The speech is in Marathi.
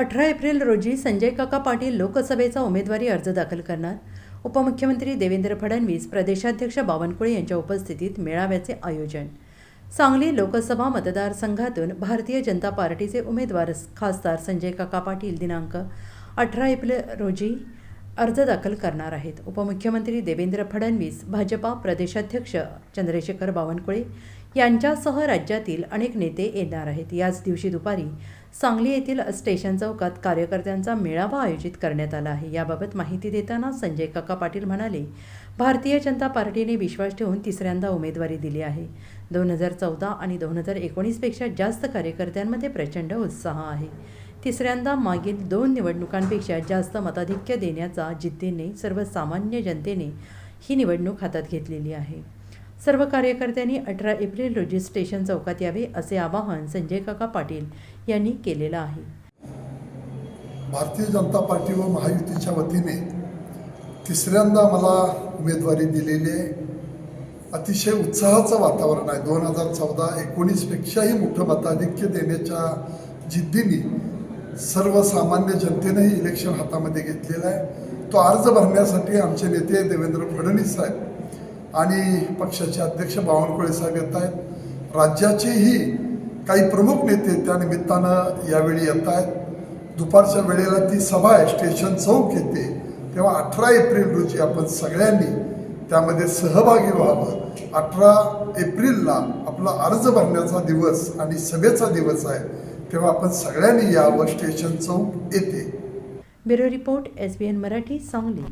अठरा एप्रिल रोजी संजय काका पाटील लोकसभेचा उमेदवारी अर्ज दाखल करणार. उपमुख्यमंत्री देवेंद्र फडणवीस प्रदेशाध्यक्ष बावनकुळे यांच्या उपस्थितीत मेळाव्याचे आयोजन. सांगली लोकसभा मतदारसंघातून भारतीय जनता पार्टीचे उमेदवार खासदार संजय काका पाटील दिनांक अठरा एप्रिल रोजी अर्ज दाखल करणार आहेत. उपमुख्यमंत्री देवेंद्र फडणवीस भाजपा प्रदेशाध्यक्ष चंद्रशेखर बावनकुळे यांच्यासह राज्यातील अनेक नेते येणार आहेत. याच दिवशी दुपारी सांगली येथील स्टेशन चौकात कार्यकर्त्यांचा मेळावा आयोजित करण्यात आला आहे. याबाबत माहिती देताना संजय काका पाटील म्हणाले भारतीय जनता पार्टीने विश्वास ठेवून तिसऱ्यांदा उमेदवारी दिली आहे. दोन हजार चौदा आणि दोन हजार एकोणीसपेक्षा जास्त कार्यकर्त्यांमध्ये प्रचंड उत्साह आहे. तिसऱ्यांदा मागील दोन निवडणुकांपेक्षा जास्त मताधिक्य देण्याचा जिद्दीने सर्वसामान्य जनतेने ही निवडणूक हातात घेतलेली आहे. सर्व कार्यकर्त्यांनी अठरा एप्रिल रोजी स्टेशन चौकात यावे असे आवाहन संजय काका पाटील यांनी केलेलं आहे. भारतीय जनता पार्टी व महायुतीच्या वतीने तिसऱ्यांदा मला उमेदवारी दिलेली आहे. अतिशय उत्साहाचं वातावरण आहे. दोन हजार चौदा एकोणीसपेक्षाही मोठं मताधिक्य देण्याच्या जिद्दीने सर्वसामान्य जनतेनंही इलेक्शन हातामध्ये घेतलेलं आहे. तो अर्ज भरण्यासाठी आमचे नेते देवेंद्र फडणवीस साहेब आणि पक्षाचे अध्यक्ष बावनकुळे साहेब येत आहेत. राज्याचेही काही प्रमुख नेते त्या निमित्तानं यावेळी येत आहेत. दुपारच्या वेळेला ती सभा आहे स्टेशन चौक येते तेव्हा अठरा एप्रिल रोजी आपण सगळ्यांनी त्यामध्ये सहभागी व्हावं. अठरा एप्रिलला आपला अर्ज भरण्याचा दिवस आणि सभेचा दिवस आहे. तेव्हा आपण सगळ्यांनी यावं स्टेशन चौक येते bureau report S B N Marathi Sangli.